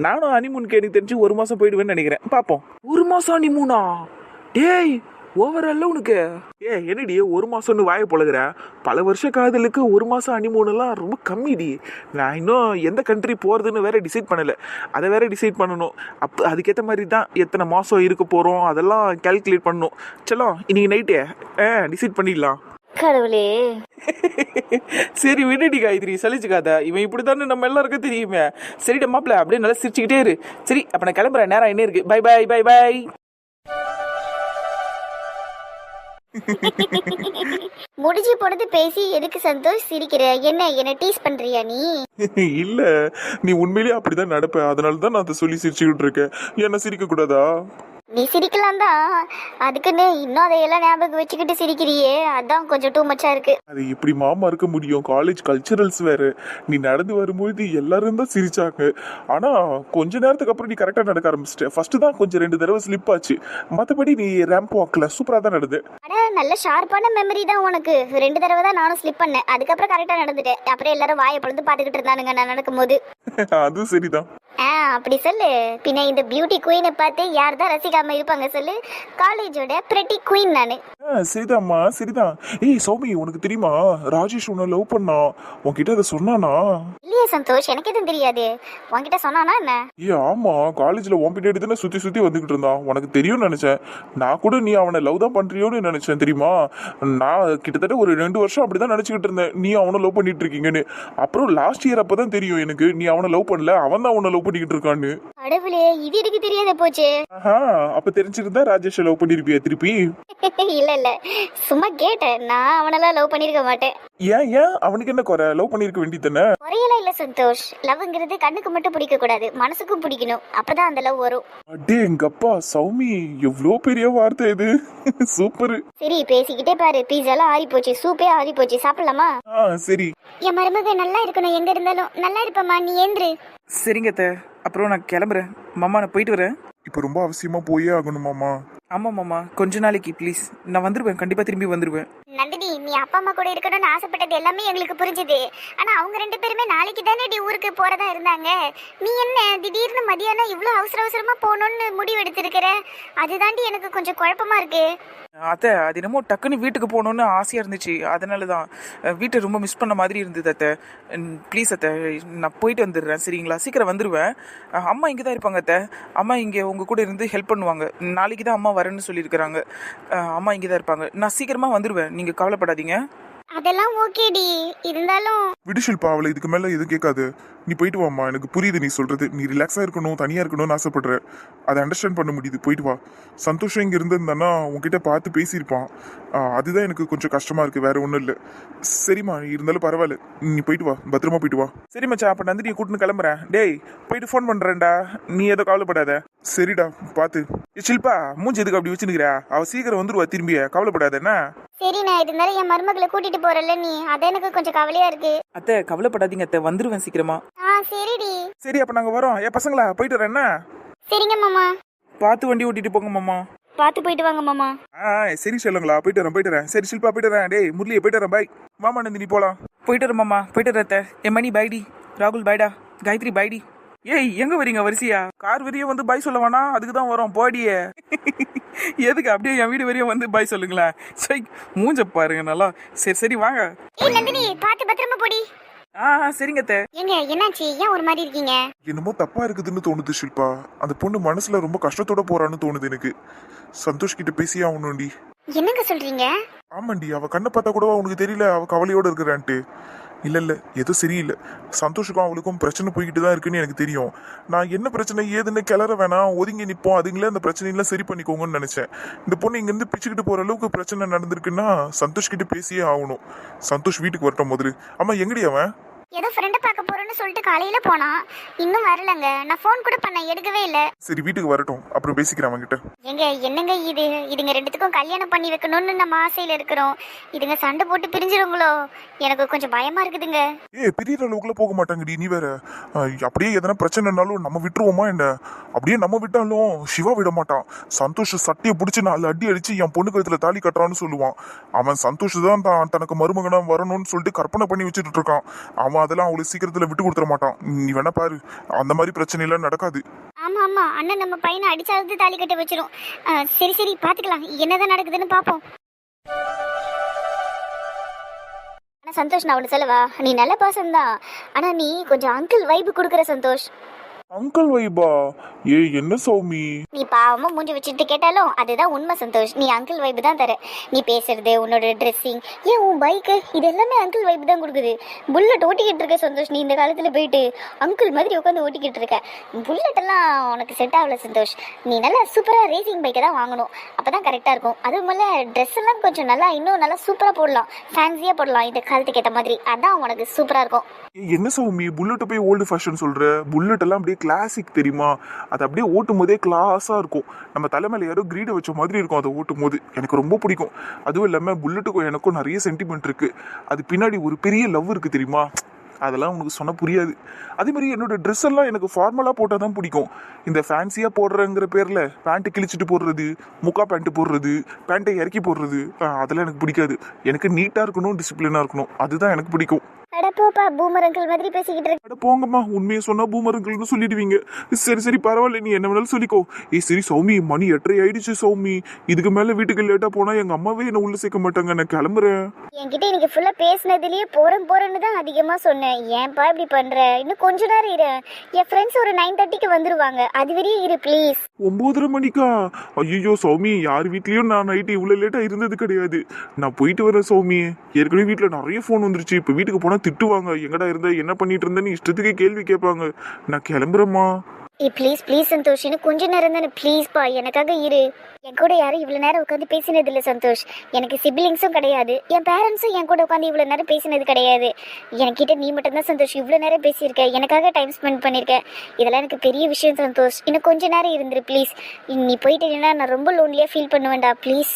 நானும் ஹனிமூனுக்கு எனக்கு தெரிஞ்சு ஒரு மாதம் போயிடுவேன்னு நினைக்கிறேன். பார்ப்போம். ஒரு மாதம் ஹனிமூனா? டேய் ஓவரால உனக்கு? ஏ என்னடி ஒரு மாசம்னு வாய பழகுற? பல வருஷ காதலுக்கு ஒரு மாசம் ஹனிமூனெல்லாம் ரொம்ப கம்மிடி. நான் இன்னும் எந்த கண்ட்ரி போறதுன்னு வேற டிசைட் பண்ணல. அதை வேற டிசைட் பண்ணணும். அப்போ அதுக்கேற்ற மாதிரி தான் எத்தனை மாசம் இருக்க போறோம் அதெல்லாம் கால்குலேட் பண்ணணும். செல்லம் இன்னைக்கு நைட்டே ஆ டிசைட் பண்ணிடலாம். கடவுளே. சரி விடுடி காயத்ரி சலிச்சுக்காத. இவன் இப்படித்தானே நம்ம எல்லாருக்கும் தெரியுமே. சரிடா மாப்பிள்ள அப்படியே நல்லா சிரிச்சுக்கிட்டே இரு. சரி அப்ப நான் கிளம்புறேன். நேரம் என்ன இருக்கு. பை பை பை பை முடிஞ்சு போனது பேசி எதுக்கு சந்தோஷ் சிரிக்கிற? என்ன என்ன டீஸ் பண்றியா நீ? [LAUGHS] இல்ல நீ உண்மையிலேயே அப்படிதான் நடப்ப. அதனால தான் நான் அதை சொல்லி சிரிச்சுக்கிட்டு இருக்கேன். என்ன சிரிக்க கூடாதா நீ சிரிக்கலாம் தான் அதுக்குன்னு இன்னும் அதையெல்லாம் ஞாபகம் வச்சுக்கிட்டு சிரிக்கிறியே. அதான் கொஞ்சம் டூ மச்சா இருக்கு. அது எப்படி மாமா இருக்க முடியும். காலேஜ் கல்ச்சரல்ஸ் வேற. நீ நடந்து வரும்போது எல்லாரும் தான் சிரிச்சாங்க. ஆனா கொஞ்ச நேரத்துக்கு அப்புறம் நீ கரெக்டா நடக்க ஆரம்பிச்சிட்ட. ஃபர்ஸ்ட் தான் கொஞ்சம் ரெண்டு தடவை ஸ்லிப் ஆச்சு. மத்தபடி நீ ரேம்ப் வாக்ல சூப்பரா தான் நடந்து அட நல்ல ஷார்ப்பான மெமரி தான் உனக்கு. ரெண்டு தடவை தான் நானும் ஸ்லிப் பண்ணேன். அதுக்கப்புறம் கரெக்டாக நடந்துட்டேன். அப்புறம் எல்லாரும் வாயை பொழுது பார்த்துக்கிட்டு இருந்தானுங்க நான் நடக்கும்போது. [LAUGHS] அதுவும் சரிதான். ஆ அப்படி சொல்லு. பின்ன இந்த பியூட்டி குயினை பார்த்து யார் தான் ரசிக்காம இருப்பாங்க சொல்லு. காலேஜோட பிரெட்டி குயின் நான். சரிதாம்மா சரிதான் ஏய் சௌமி உனக்கு தெரியுமா? ராஜேஷ் உன்னை லவ் பண்ணா. உன்கிட்ட அதை சொன்னானா? இல்லையே சந்தோஷ் எனக்கு எதுவும் தெரியாது. உன்கிட்ட சொன்னானா என்ன? ஏ ஆமா. காலேஜ்ல உன் பின்னாடி தானே சுத்தி சுத்தி வந்துகிட்டு இருந்தான் உனக்கு தெரியும்னு நினைச்சேன். நான் கூட நீ அவனை லவ் தான் பண்றியோன்னு நினைச்சேன் தெரியுமா? நான் கிட்டத்தட்ட ஒரு ரெண்டு வருஷம் அப்படிதான் நினைச்சுக்கிட்டு இருந்தேன். நீ அவனை லவ் பண்ணிட்டு இருக்கீங்கன்னு. அப்புறம் லாஸ்ட் இயர் அப்பதான் தெரியும் எனக்கு. நீ அவனை லவ் பண்ணல அவன் தான் அவனை லவ் பண்ணிக்கிட்டு இருக்கான்னு. கடவுளே இது எனக்கு தெரியாத போச்சு. ஆஹா அப்ப தெரிஞ்சிருந்தா ராஜேஷை லவ் பண்ணிருப்பியா திருப்பி? [LAUGHS] இல்ல இல்ல. சும்மா கேட்டேன். நான் அவனெல்லாம் லவ் பண்ணிருக்க மாட்டேன். ஏன் ஏன்? அவனுக்கு என்ன குறை? லவ் பண்ணிருக்க வேண்டியதானே குறையெல்லாம் இல்ல சந்தோஷ். லவ்ங்கிறது கண்ணுக்கு மட்டும் பிடிக்க கூடாது மனசுக்கும் பிடிக்கணும். அப்பதான் அந்த லவ் வரும். அடே எங்கப்பா சௌமி எவ்வளோ பெரிய வார்த்தை இது? [LAUGHS] சூப்பர். சரி பேசிக்கிட்டே பாரு. பீஸாலாம் ஆறி போச்சு சூப்பே ஆறி போச்சு சாப்பிடலாமா? ஆ சரி. என் மருமக நல்லா இருக்கணும். எங்க இருந்தாலும் நல்லா இருப்பம்மா. நீ ஏந்திரு. சரிங்க அத்தை. அப்புறம் நான் கிளம்புறேன். மாமா நான் போயிட்டு வரேன். இப்போ ரொம்ப அவசியமா போயே ஆகணுமாமா ஆமாம் மாமா. கொஞ்ச நாளைக்கு ப்ளீஸ் நான் வந்துடுவேன் கண்டிப்பாக திரும்பி வந்துடுவேன் நந்தினி நீ அப்பா அம்மா கூட இருக்கணும்னு ஆசைப்பட்டது எல்லாமே எங்களுக்கு புரிஞ்சுது. ஆனா அவங்க ரெண்டு பேருமே நாளைக்கு தானே டி ஊருக்கு போறதா இருந்தாங்க. நீ என்ன திடீர்னு மதியானம் இவ்வளவு அவசர அவசரமா போகணும்னு முடிவு எடுத்திருக்கிற? அதுதாண்டி எனக்கு கொஞ்சம் குழப்பமா இருக்கு. அத்தை அது என்னமோ டக்குன்னு வீட்டுக்கு போகணுன்னு ஆசையாக இருந்துச்சு. அதனால தான் வீட்டை ரொம்ப மிஸ் பண்ண மாதிரி இருந்தது அத்தை. ப்ளீஸ் அத்தை. நான் போயிட்டு வந்துடுறேன். சரிங்களா? சீக்கிரம் வந்துடுவேன் அம்மா இங்கே தான் இருப்பாங்க அத்தை. அம்மா இங்கே உங்கள் கூட இருந்து ஹெல்ப் பண்ணுவாங்க. நாளைக்கு தான் அம்மா வரேன்னு சொல்லியிருக்கிறாங்க. அஹ், அம்மா இங்கே தான் இருப்பாங்க. நான் சீக்கிரமாக வந்துடுவேன் நீங்கள் கவலைப்படாதீங்க. அதெல்லாம் ஓகேடி இருந்தாலும் விடு ஷில்பா அவளை இதுக்கு மேல எதுவும் கேட்காது. நீ போயிட்டு வாம்மா. எனக்கு புரியுது நீ சொல்றது. நீ ரிலாக்ஸா இருக்கணும் தனியா இருக்கணும்னு ஆசைப்படுற. அதை அண்டர்ஸ்டாண்ட் பண்ண முடியுது. போயிட்டு வா. சந்தோஷம் இங்க இருந்திருந்தானா உன்கிட்ட பார்த்து பேசியிருப்பான். அதுதான் எனக்கு கொஞ்சம் கஷ்டமா இருக்கு. வேற ஒன்றும் இல்லை. சரிம்மா இருந்தாலும் பரவாயில்ல. நீ போயிட்டு வா. பத்திரமா போயிட்டு வா. சரி மச்சான் அப்போ நந்தினியை கூட்டின்னு கிளம்புறேன். டேய் போயிட்டு ஃபோன் பண்ணுறேன்டா நீ எதோ கவலைப்படாத. சரிடா பார்த்து. ஏ, ஷில்பா மூஞ்சி எதுக்கு அப்படி வச்சுனுக்கிறா அவள் சீக்கிரம் வந்துருவா திரும்பிய. கவலைப்படாத என்ன? சரி நான் இருந்தாலும் என் மருமகளை கூட்டிட்டு போறல நீ. அது எனக்கு கொஞ்சம் கவலையா இருக்கு. அத்தை கவலைப்படாதீங்க அத்தை. வந்துருவேன் சீக்கிரமா. ஆ சரிடி. சரி அப்போ நாங்கள் வரோம். ஏ பசங்களா போயிட்டு வரேன் என்ன? சரிங்க மாமா. பார்த்து வண்டி ஓட்டிட்டு போங்க மாமா. பார்த்து போயிட்டு வாங்க மாமா. ஆ சரி சொல்லுங்களா போயிட்டு வரேன் போயிட்டு வரேன் சரி ஷில்பா போயிட்டு வரேன் டேய் முரளியை போயிட்டு வரேன் பாய் மாமா நந்தினி போலாம். போயிட்டு வரேன் மாமா. போயிட்டு வரேன் அத்தை. என் மணி பைடி ராகுல் பைடா காயத்ரி பைடி ஏய் எங்க வரீங்க வரிசையா? கார் வரையும் வந்து பாய் சொல்ல அதுக்கு தான் வரோம் போடியே எதுக்கு அப்படியே என் வீடு வரையும் வந்து பாய் சொல்லுங்களேன். சை மூஞ்ச பாருங்க நல்லா. சரி சரி வாங்க. ஏய் நந்தினி பார்த்து பத்திரமா போடி. ஆ சரிங்க அத்தை. ஏங்க என்னாச்சு? ஏன் ஒரு மாதிரி இருக்கீங்க? என்னமோ தப்பா இருக்குதுன்னு தோணுது ஷில்பா. அந்த பொண்ணு மனசுல ரொம்ப கஷ்டத்தோட போறான்னு தோணுது எனக்கு. சந்தோஷ் கிட்ட பேசியே ஆகணும்டி. என்னங்க சொல்றீங்க? ஆமாண்டி அவ கண்ணை பார்த்தா கூட உனக்கு தெரியல? அவ கவலையோட இருக்கிறான்ட்டு. இல்ல இல்ல ஏதோ சரியில்லை. சந்தோஷுக்கும் அவளுக்கும் பிரச்சனை போய்கிட்டு தான் இருக்குன்னு எனக்கு தெரியும். நான் என்ன பிரச்சனை ஏதுன்னு கிளற வேணாம். ஒதுங்கி நிப்போம். அதுங்களே அந்த பிரச்சனையெல்லாம் சரி பண்ணிக்கோங்கன்னு நினைச்சேன். இந்த பொண்ணு இங்க இருந்து பிச்சுக்கிட்டு போற அளவுக்கு பிரச்சனை நடந்திருக்குன்னா சந்தோஷ் கிட்ட பேசியே ஆகணும். சந்தோஷ் வீட்டுக்கு வரட்டும் முதல்ல. ஆமா எங்கடி அவன்? ஏதோ ஃப்ரெண்டை பார்க்க போறேன்னு சொல்லிட்டு காலையில போனா. இன்னும் வரலங்க. நான் ஃபோன் கூட பண்ணேன் எடுக்கவே இல்லை. சரி வீட்டுக்கு வரட்டும். அப்புறம் பேசிக்கிறேன் அவன்கிட்ட. ஏங்க என்னங்க இது? இதுங்க ரெண்டுத்துக்கும் கல்யாணம் பண்ணி வைக்கணும்னு நம்ம ஆசையில இருக்கிறோம். இதுங்க சண்டை போட்டு பிரிஞ்சிருங்களோ? எனக்கு கொஞ்சம் பயமா இருக்குதுங்க. ஏய் பிரியற அளவுக்குள்ள போக மாட்டாங்கடி நீ வேற. அஹ், அப்படியே எதனா பிரச்சனைனாலும் நம்ம விட்டுருவோமா என்ன? அப்படியே நம்ம விட்டாலும் சிவா விட மாட்டான். சந்தோஷ் சட்டையை பிடிச்சி நாலு அடி அடிச்சு என் பொண்ணு கழுத்துல தாலி கட்டுறான்னு சொல்லுவான். அவன் சந்தோஷ் தான் தான் தனக்கு மருமகனா வரணும்னு சொல்லிட்டு கற்பனை பண்ணி வச்சுட்டு இருக்கான். அவன் அதெல்லாம் அவ்வளவு சீக்கிரத்துல விட்டு கொடுத்துட மாட்டான். நீ வேணா பாரு அந்த மாதிரி பிரச்சனை எல்லாம் நடக்காது. ஆமா ஆமா. அண்ணன் நம்ம பையனை அடிச்சாவது தாலி கட்ட வச்சிரும். சரி சரி பாத்துக்கலாம். என்னதான் நடக்குதுன்னு பாப்போம். ஆனா சந்தோஷ் நான் ஒன்று சொல்லவா? நீ நல்ல பர்சன் தான். ஆனா நீ கொஞ்சம் அங்கிள் வைப்பு கொடுக்குற சந்தோஷ். அங்கிள் வைபா. ஏய் என்ன சௌமி? நீ பாவமா மூஞ்சி வச்சுட்டு கேட்டாலும் அதுதான் உண்மை சந்தோஷ். நீ அங்கிள் வைப்பு தான் தர. நீ பேசுறது உன்னோட ட்ரெஸ்ஸிங் ஏன் உன் பைக்கு இது எல்லாமே அங்கிள் வைப்பு தான் கொடுக்குது. புல்லட் ஓட்டிக்கிட்டு இருக்க சந்தோஷ் நீ இந்த காலத்தில் போயிட்டு அங்கிள் மாதிரி உட்காந்து ஓட்டிக்கிட்டு இருக்க. புல்லட் எல்லாம் உனக்கு செட் ஆகல சந்தோஷ். நீ நல்லா சூப்பராக ரேசிங் பைக்கை தான் வாங்கணும். அப்போ தான் கரெக்டாக இருக்கும். அதுவும் மேலே ட்ரெஸ் எல்லாம் கொஞ்சம் நல்லா இன்னும் நல்லா சூப்பராக போடலாம். ஃபேன்சியாக போடலாம் இந்த காலத்துக்கு ஏற்ற மாதிரி. அதான் உனக்கு சூப்பராக இருக்கும். என்ன சௌமி? புல்லட்டை போய் ஓல்டு ஃபேஷன் சொல்ற? புல்லட் எல்லாம் அப்படியே கிளாசிக் தெரியுமா? அது அப்படியே ஓட்டும் போதே கிளாஸாக இருக்கும். நம்ம தலைமையில் யாரோ கிரீடை வச்ச மாதிரி இருக்கும் அதை ஓட்டும் போது எனக்கு ரொம்ப பிடிக்கும். அதுவும் இல்லாமல் புல்லட்டுக்கும் எனக்கும் நிறைய சென்டிமெண்ட் இருக்குது அது பின்னாடி ஒரு பெரிய லவ் இருக்குது தெரியுமா? அதெல்லாம் உனக்கு சொன்ன புரியாது. அதே மாதிரி என்னோட ட்ரெஸ் எல்லாம் எனக்கு ஃபார்மலாக போட்டால் தான் பிடிக்கும். இந்த ஃபேன்சியாக போடுறங்கிற பேரில் பேண்ட்டு கிழிச்சிட்டு போடுறது முக்கா பேண்ட்டு போடுறது பேண்ட்டை இறக்கி போடுறது அதெல்லாம் எனக்கு பிடிக்காது. எனக்கு நீட்டாக இருக்கணும் டிசிப்ளினாக இருக்கணும். அதுதான் எனக்கு பிடிக்கும். அட போப்பா பூமர் அங்கிள் மாதிரி பேசிக்கிட்டு இருக்க அட போங்கம்மா உண்மையை சொன்னா பூமருங்கள்னு சொல்லிடுவீங்க. சரி சரி பரவாயில்ல நீ என்ன வேணாலும் சொல்லிக்கோ. ஏய் சரி சௌமி மணி எட்டரை ஆயிடுச்சு சௌமி. இதுக்கு மேல வீட்டுக்கு லேட்டா போனா எங்க அம்மாவே என்ன உள்ள சேர்க்க மாட்டாங்க நான் கிளம்புறேன். என்கிட்ட இன்னைக்கு ஃபுல்லா பேசினதுலயே போறேன் போறேன்னு தான் அதிகமா சொன்னேன். ஏன்பா இப்படி பண்ற? இன்னும் கொஞ்ச நேரம் இரு. என் ஃப்ரெண்ட்ஸ் ஒரு நைன் தேர்ட்டிக்கு வந்துருவாங்க. அது வரையும் இரு ப்ளீஸ் ஒன்பதரை மணிக்கா? ஐயோ சௌமி யார் வீட்லயும் நான் நைட்டு இவ்வளவு லேட்டா இருந்தது கிடையாது. நான் போயிட்டு வரேன் சௌமி. ஏற்கனவே வீட்டுல நிறைய ஃபோன் வந்துருச்சு. இப்ப வீட்டுக்கு போனா திட்டுவாங்க. எங்கடா இருந்த? என்ன பண்ணிட்டு இருந்தேன்னு இஷ்டத்துக்கு கேள்வி கேட்பாங்க. நான் கிளம்புறேம்மா. ஏய் ப்ளீஸ் ப்ளீஸ் சந்தோஷ். இன்னும் கொஞ்ச நேரம் தானே. ப்ளீஸ்ப்பா எனக்காக இரு. என் கூட யாரும் இவ்வளோ நேரம் உட்காந்து பேசினது இல்லை சந்தோஷ். எனக்கு சிபிலிங்ஸும் கிடையாது. என் பேரண்ட்ஸும் என் கூட உட்காந்து இவ்வளோ நேரம் பேசினது கிடையாது. என்கிட்ட நீ மட்டும்தான் சந்தோஷ் இவ்வளோ நேரம் பேசியிருக்க. எனக்காக டைம் ஸ்பெண்ட் பண்ணியிருக்க. இதெல்லாம் எனக்கு பெரிய விஷயம் சந்தோஷ். இன்னும் கொஞ்ச நேரம் இருந்துரு ப்ளீஸ் நீ போயிட்டீங்கன்னா நான் ரொம்ப லோன்லியாக ஃபீல் பண்ணுவேன்டா ப்ளீஸ்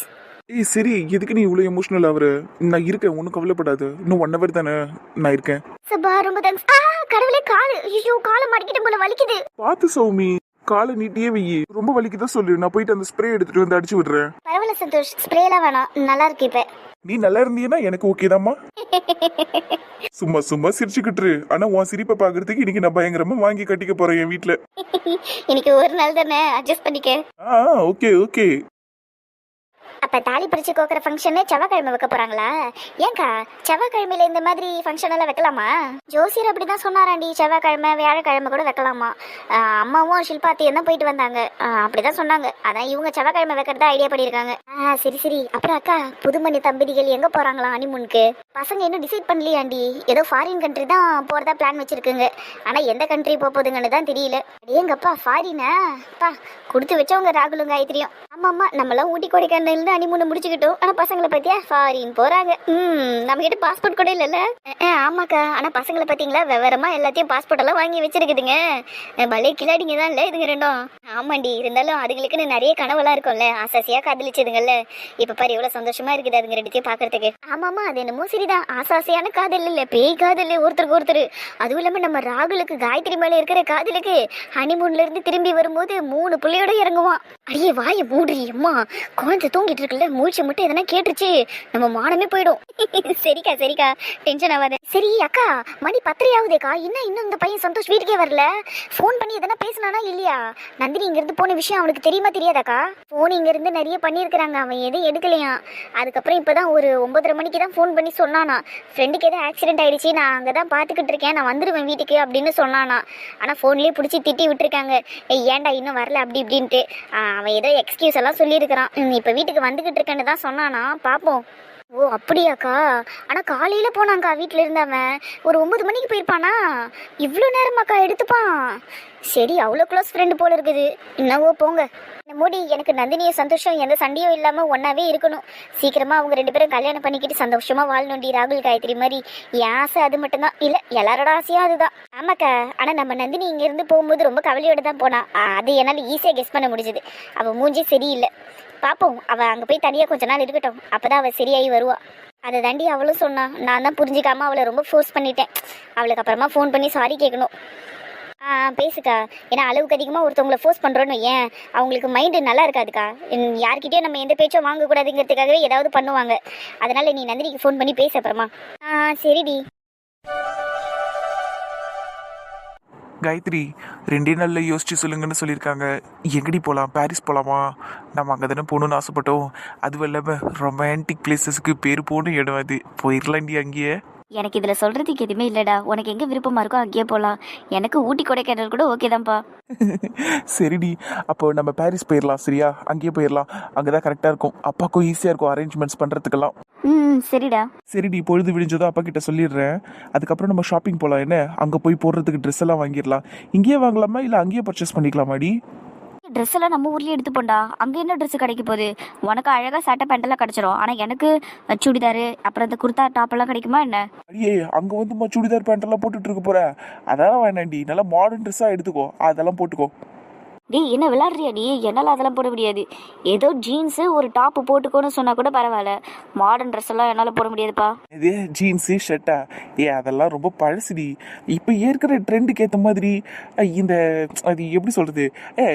ஏய் சரி எதுக்கு நீ இவ்வளவு எமோஷனல் ஆகுற நான் இருக்கேன் ஒன்றும் கவலைப்படாத. இன்னும் ஒன் ஹவர் தானே நான் இருக்கேன். சபா ரொம்ப தேங்க்ஸ் கடவுளே கால். ஐயோ காலை மாட்டிக்கிட்ட போல வலிக்குது. பார்த்து சௌமி காலை நீட்டியே வெயி ரொம்ப வலிக்குதா சொல்லு. நான் போயிட்டு அந்த ஸ்ப்ரே எடுத்துட்டு வந்து அடிச்சு விடுறேன். பரவாயில்ல சந்தோஷ். ஸ்ப்ரேலாம் வேணாம். நல்லா இருக்கு இப்போ. நீ நல்லா இருந்தீன்னா எனக்கு ஓகே தாம்மா. [LAUGHS] சும்மா சும்மா சிரிச்சுக்கிட்டு. ஆனா உன் சிரிப்பை பாக்குறதுக்கு இன்னைக்கு நான் பயங்கரமா வாங்கி கட்டிக்க போறேன் என் வீட்ல. [LAUGHS] இன்னைக்கு ஒரு நாள் தானே? அட்ஜஸ்ட் பண்ணிக்க. ஆ ஓகே ஓகே அப்ப தாலி பிரிச்சு கோக்குற ஃபங்க்ஷனே செவ்வாய்க்கிழமை வைக்க போறாங்களா? ஏங்கா செவ்வாய்க்கிழமையில இந்த மாதிரி ஃபங்க்ஷன் எல்லாம் வைக்கலாமா? ஜோசியர் அப்படிதான் சொன்னாராண்டி செவ்வாய்க்கிழமை வியாழக்கிழமை கூட வைக்கலாமா? அம்மாவும் ஷில்பாத்தியும் தான் போயிட்டு வந்தாங்க. அப்படிதான் சொன்னாங்க. அதான் இவங்க செவ்வாய்க்கிழமை வைக்கிறதா ஐடியா பண்ணியிருக்காங்க. ஆ சரி சரி. அப்புறம் அக்கா புதுமணி தம்பதிகள் எங்க போறாங்களா ஹனிமூனுக்கு பசங்க இன்னும் டிசைட் பண்ணலையாண்டி. ஏதோ ஃபாரின் கண்ட்ரி தான் போறதா பிளான் வச்சிருக்குங்க. ஆனா எந்த கண்ட்ரி போகுதுங்கன்னு தான் தெரியல. ஏங்கப்பா ஃபாரினா பா கொடுத்து வச்சவங்க ராகுலும் காயத்ரியும். ஆமாம்மா நம்மளாம் ஊட்டி கொடைக்கானல் ஹனிமூனை முடிச்சுக்கிட்டோம். ஆனா பசங்களை பற்றியா ஃபாரின் போறாங்க. ம் நம்ம கிட்ட பாஸ்போர்ட் கூட இல்லைல்ல? அஹ், ஆமாக்கா. ஆனா பசங்களை பார்த்தீங்களா விவரமாக எல்லாத்தையும் பாஸ்போர்ட் எல்லாம் வாங்கி வச்சிருக்குதுங்க. பலே கிளாடிங்க தான் இல்ல இதுங்க ரெண்டும்? ஆமாண்டி இருந்தாலும் அதுங்களுக்குன்னு நிறைய கனவெல்லாம் இருக்கும்ல. ஆசாசியா காதலிச்சதுங்கல்ல. இப்ப பாரு எவ்வளவு சந்தோஷமா இருக்குது அதுங்க ரெண்டுத்தையும் பாக்குறதுக்கு. ஆமாம்மா அது என்னமோ சரிதான். ஆசாசியான காதல் இல்லை பேய் காதல் ஒருத்தருக்கு ஒருத்தர். அதுவும் இல்லாம நம்ம ராகுலுக்கு காயத்ரி மேலே இருக்கிற காதலுக்கு ஹனிமூன்ல இருந்து திரும்பி வரும்போது மூணு புள்ளையோட இறங்குவான். அடியே வாய மூடி அம்மா குழந்தை தூங்கிட்டு இருக்குல்ல மூச்சு மட்டும் எதனா கேட்டுருச்சு. நம்ம மானமே போயிடும். [LAUGHS] சரிக்கா சரிக்கா. டென்ஷன் ஆகாத. சரி அக்கா மணி பத்தரை ஆகுதேக்கா என்ன இன்னும் இந்த பையன் சந்தோஷ் வீட்டுக்கே வரல? ஃபோன் பண்ணி எதனா பேசினானா இல்லையா? நந்தினி இங்க இருந்து போன விஷயம் அவனுக்கு தெரியுமா தெரியாதாக்கா? ஃபோன் இங்க இருந்து நிறைய பண்ணியிருக்கிறாங்க. அவன் எதுவும் எடுக்கலையாம். அதுக்கப்புறம் இப்பதான் ஒரு ஒன்பதரை மணிக்கு தான் ஃபோன் பண்ணி சொன்னானா. ஃப்ரெண்டுக்கு ஏதோ ஆக்சிடென்ட் ஆயிடுச்சு. நான் அங்கே தான் பார்த்துக்கிட்டு இருக்கேன். நான் வந்துடுவேன் வீட்டுக்கு அப்படின்னு சொன்னானா. ஆனால் ஃபோன்லேயே பிடிச்சி திட்டி விட்டுருக்காங்க. ஏன்டா இன்னும் வரல அப்படி இப்படின்ட்டு. அவன் ஏதோ எக்ஸ்கியூஸ் எல்லாம் சொல்லியிருக்கிறான். இப்போ வீட்டுக்கு வந்துக்கிட்டு இருக்கேன்னு தான் சொன்னானா. பார்ப்போம் ஓ அப்படியாக்கா? ஆனால் காலையில் போனாங்க்கா வீட்டில் இருந்தவன் ஒரு ஒன்பது மணிக்கு போயிருப்பானா? இவ்வளோ நேரமாக்கா எடுத்துப்பான். சரி அவ்வளோ க்ளோஸ் ஃப்ரெண்டு போல இருக்குது. என்னவோ போங்க. இந்த மூடி எனக்கு நந்தினிய சந்தோஷம் எந்த சண்டையும் இல்லாமல் ஒன்றாவே இருக்கணும். சீக்கிரமாக அவங்க ரெண்டு பேரும் கல்யாணம் பண்ணிக்கிட்டு சந்தோஷமாக வாழணுண்டி ராகுல் காயத்ரி மாதிரி. என் ஆசை அது மட்டும்தான். இல்லை எல்லாரோட ஆசையும் அதுதான். ஆமாக்கா. ஆனால் நம்ம நந்தினி இங்கேருந்து போகும்போது ரொம்ப கவலையோட தான் போனா. அது என்னால் ஈஸியாக கெஸ் பண்ண முடிஞ்சது. அவள் மூஞ்சி சரியில்லை. பார்ப்போம் அவள் அங்கே போய் தனியாக கொஞ்ச நாள் இருக்கட்டும். அப்போ தான் அவள் சரியாகி வருவா. அதை தாண்டி அவளும் சொன்னா நான் தான் புரிஞ்சிக்காமல் அவளை ரொம்ப ஃபோர்ஸ் பண்ணிட்டேன். அவளுக்கு அப்புறமா ஃபோன் பண்ணி சாரி கேட்கணும் ஆ பேசுக்கா. ஏன்னா அளவுக்கு அதிகமாக ஒருத்தவங்கள ஃபோர்ஸ் பண்ணுறோன்னு ஏன் அவங்களுக்கு மைண்டு நல்லா இருக்காதுக்கா. இன் யார்கிட்டயும் நம்ம எந்த பேச்சும் வாங்கக்கூடாதுங்கிறதுக்காகவே ஏதாவது பண்ணுவாங்க. அதனால நீ நந்தினிக்கு ஃபோன் பண்ணி பேச அப்புறமா. ஆ சரிடி. காயத்ரி ரெண்டே நாளில் யோசிச்சு சொல்லுங்கன்னு சொல்லியிருக்காங்க. எங்கடி போகலாம் பாரிஸ் போகலாமா நம்ம அங்கே தானே போகணுன்னு ஆசைப்பட்டோம். அதுவும் இல்லாமல் ரொமான்டிக் பிளேசஸ்க்கு பேர் போன இடம் அது. போயிடலாண்டி அங்கேயே. எனக்கு இதில் சொல்கிறதுக்கு எதுவுமே இல்லைடா. உனக்கு எங்கே விருப்பமாக இருக்கோ அங்கேயே போகலாம் எனக்கு ஊட்டி கொடைக்கானல் கூட ஓகே தான்ப்பா. [LAUGHS] சரிடி. அப்போ நம்ம பாரிஸ் போயிடலாம் சரியா? அங்கேயே போயிடலாம் அங்கே தான் கரெக்டாக இருக்கும். அப்பாவுக்கும் ஈஸியாக இருக்கும் அரேஞ்ச்மெண்ட்ஸ் பண்ணுறதுக்கெல்லாம் ம் சரிடா. சரிடி பொழுது விடிஞ்சதோ அப்பா கிட்ட சொல்லிடுறேன். அதுக்கப்புறம் நம்ம ஷாப்பிங் போகலாம் என்ன? அங்கே போய் போடுறதுக்கு ட்ரெஸ் எல்லாம் வாங்கிடலாம் இங்கேயே வாங்கலாமா? இல்லை அங்கேயே பர்ச்சேஸ் பண்ணிக்கலாமாடி? ட்ரெஸ் எல்லாம் நம்ம ஊர்லேயே எடுத்துப்போண்டா அங்கே என்ன ட்ரெஸ் கிடைக்க போகுது? உனக்கு அழகாக சட்டை பேண்டெல்லாம் கிடச்சிரும். ஆனால் எனக்கு சுடிதாரு அப்புறம் இந்த குர்த்தா டாப் எல்லாம் கிடைக்குமா என்ன? ஐயே அங்கே வந்து சுடிதார் பேண்டெல்லாம் போட்டுட்டு இருக்க போற. அதெல்லாம் வேணாண்டி நல்லா மாடர்ன் ட்ரெஸ்ஸாக எடுத்துக்கோ. அதெல்லாம் போட்டுக்கோ. டேய் என்ன விளாட்றியா நீ? என்னால் அதெல்லாம் போட முடியாது. ஏதோ ஜீன்ஸு ஒரு டாப்பு போட்டுக்கோன்னு சொன்னால் கூட பரவாயில்ல. மாடர்ன் ட்ரெஸ் எல்லாம் என்னால் போட முடியாதுப்பா. இது ஜீன்ஸு ஷர்ட்டா ஏ அதெல்லாம் ரொம்ப பழசுடி. இப்போ ஏற்கிற ட்ரெண்டுக்கு ஏற்ற மாதிரி இந்த அது எப்படி சொல்கிறது ஏ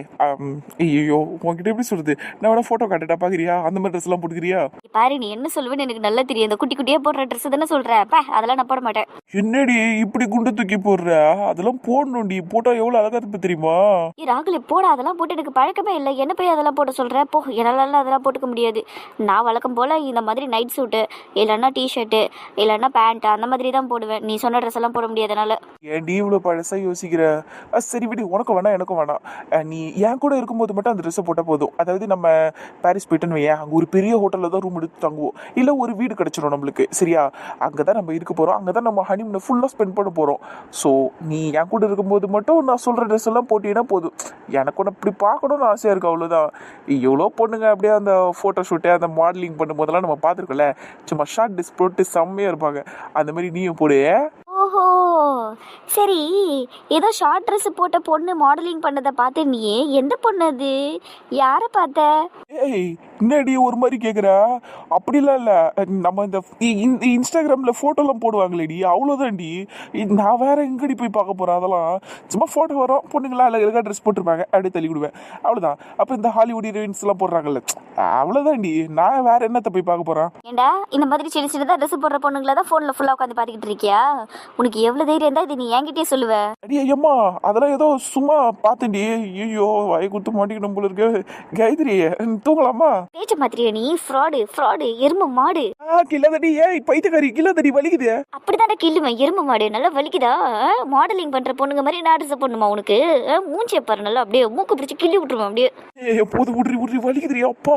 ஐயோ உங்ககிட்ட எப்படி சொல்கிறது நான் வேணா ஃபோட்டோ காட்டுட்டா பார்க்குறியா அந்த மாதிரி ட்ரெஸ்லாம் போட்டுக்கிறியா? பாரு நீ என்ன சொல்லுவேன்னு எனக்கு நல்லா தெரியும். இந்த குட்டி குட்டியாக போடுற ட்ரெஸ் தானே சொல்கிற பா அதெல்லாம் நான் போட மாட்டேன். என்னடி இப்படி குண்டு தூக்கி போடுற? அதெல்லாம் போடணும்டி. போட்டால் எவ்வளோ அழகா இருப்ப தெரியுமா? ஏ ராகுல் போட. அதெல்லாம் போட்டு எனக்கு பழக்கமே இல்லை. என்ன போய் அதெல்லாம் போட சொல்கிற போ என்னாலலாம் அதெல்லாம் போட்டுக்க முடியாது. நான் வழக்கம் போல் இந்த மாதிரி நைட் சூட்டு இல்லைன்னா டிஷர்ட்டு இல்லைன்னா பேண்ட் அந்த மாதிரி தான் போடுவேன். நீ சொன்ன ட்ரெஸ் எல்லாம் போட முடியாதனால ஏன்டி இவ்வளோ பழசாக யோசிக்கிற? சரி விடு உனக்கு வேணாம் எனக்கும் வேணாம். நீ என் கூட இருக்கும்போது மட்டும் அந்த ட்ரெஸ்ஸை போட்டால் போதும். அதாவது நம்ம பாரிஸ் போயிட்டுன்னு வையன் அங்கே ஒரு பெரிய ஹோட்டலில் தான் ரூம் எடுத்து தங்குவோம். இல்லை ஒரு வீடு கிடச்சிரும் நம்மளுக்கு சரியா? அங்கே தான் நம்ம இருக்க போகிறோம் அங்கே தான் நம்ம ஹனிமூனை ஃபுல்லாக ஸ்பெண்ட் பண்ண போகிறோம் ஸோ நீ என் கூட இருக்கும்போது மட்டும் நான் சொல்கிற ட்ரெஸ் எல்லாம் போட்டீங்கன்னா போதும். எனக்கு உன்னை இப்படி பார்க்கணும்னு ஆசையாக இருக்கு அவ்வளோதான் எவ்வளோ பொண்ணுங்க அப்படியே அந்த ஃபோட்டோ ஷூட்டு அந்த மாடலிங் பண்ணும்போதெல்லாம் நம்ம பார்த்துருக்கோம்ல சும்மா ஷார்ட் டிஸ் போட்டு செம்மையாக இருப்பாங்க. அந்த மாதிரி நீயும் போடு. ஓஹோ! சரி ஏதோ ஷார்ட் ட்ரெஸ் போட்ட பொண்ணு மாடலிங் பண்ணதை பார்த்து நீ எந்த பொண்ணு அது? யாரை பார்த்த? ஏய் என்னடி ஒரு மாதிரி கேக்குறா? அப்படிலாம் இல்ல. நம்ம இந்த இன்ஸ்டாகிராம்ல போட்டோலாம் போடுவாங்களேடி. அவ்வளோதான்டி நான் வேற எங்கடி போய் பார்க்க போறேன்? அதெல்லாம் சும்மா போட்டோ வரும். பொண்ணுங்களா அழகா ட்ரெஸ் போட்டிருப்பாங்க? அப்படியே தள்ளி விடுவேன். அவ்வளவுதான். அப்ப இந்த ஹாலிவுட் ஹீரோயின்ஸ் எல்லாம் போடுறாங்கல்ல. அவ்வளவுதான்டி. நான் வேற என்னத்தை போய் பார்க்க போறேன்? ஏண்டா இந்த மாதிரி சின்ன சின்னதாக ட்ரெஸ் போடுற பொண்ணுங்கள தான் ஃபோனில் ஃபுல்லாக உட்காந்து பார்த்துக்கிட்டு இருக்கியா? உனக்கு எவ்வளோ தைரியம் இருந்தால் இது நீ என்கிட்டயே சொல்லுவ. அடி ஐயம்மா அதெல்லாம் ஏதோ சும்மா பார்த்தேன்டி. ஐயோ வாயை குத்து மாட்டிக்கணும் போல இருக்கு. காயத்ரி தூங்கலாமா? பேச்ச மாத்திரியா நீ? ஃப்ராடு ஃப்ராடு எருமை மாடு. கில்லாதடி ஏய் பைத்தியக்காரி கில்லாதடி வலிக்குது. அப்படிதானே கிள்ளுவேன் எருமை மாடு. நல்லா வலிக்குதா? மாடலிங் பண்ற பொண்ணுங்க மாதிரி ட்ரெஸ் பண்ணுமா உனக்கு? மூஞ்சிய பாரு நல்லா அப்படியே மூக்கு பிடிச்சி கிள்ளி விட்டுருவேன் அப்படியே. ஏய் போது விட்ரி விட்ரி வலிக்குதுரி அப்பா.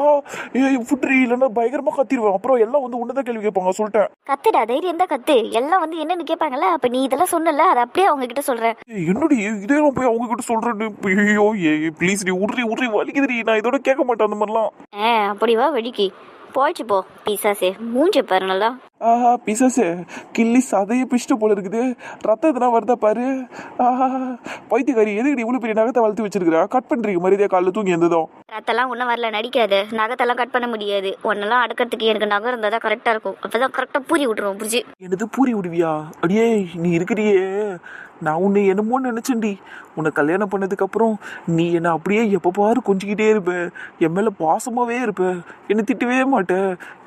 ஏய் விட்ரி இல்லைன்னா பயங்கரமா கத்திடுவேன். அப்புறம் எல்லாம் வந்து உன்னதான் கேள்வி கேட்பாங்க சொல்லிட்டேன். கத்துடா தைரியம் தான் கத்து. எல்லாம் வந்து என்னன்னு கேட்பாங்கல்ல அப்ப நீ இதெல்லாம் சொன்னல அதை அப்படியே அவங்க கிட்ட சொல்றேன். ஏய், என்னடி இதெல்லாம் போய் அவங்க கிட்ட சொல்றேன்னு ஐயோ ஏ ப்ளீஸ் டி விட்ரி விட்ரி வலிக்குதுடி. நான் இதோட கேட்க மாட்டேன் அந்த மாதிரிலாம். அப்படிவா அப்படி வா வெடிக்கி. போயிடுச்சு போ பீசாசே. மூஞ்சி பாரு நல்லா ஆஹா பிசாசு கிள்ளி சதையை பிச்சுட்டு போல இருக்குது. எதுனா வருதா பாரு. ஆஹா பைத்தியக்காரி எதுக்கு இவ்வளவு பெரிய நகத்தை வளர்த்து வச்சிருக்கிறா? கட் பண்றீங்க மரியாதையா காலைல தூங்கி இருந்ததும் ரத்தெல்லாம் ஒன்றும் வரல நடிக்காது. நகத்தெல்லாம் கட் பண்ண முடியாது. ஒன்னெல்லாம் அடுக்கிறதுக்கு எனக்கு நகை இருந்தால் தான் கரெக்டாக இருக்கும். அப்பதான் கரெக்டாக பூரி விட்டுருவோம் புரிஞ்சு? எனது பூரி விடுவியா? அடியே நீ இருக்கிறியே. நான் உன்னை என்னமோ நினைச்சேன்டி. உன்னை கல்யாணம் பண்ணதுக்கு அப்புறம் நீ என்னை அப்படியே எப்போ பாரு கொஞ்சிக்கிட்டே இருப்ப. என் மேல பாசமாவே இருப்ப. என்னை திட்டவே மாட்ட.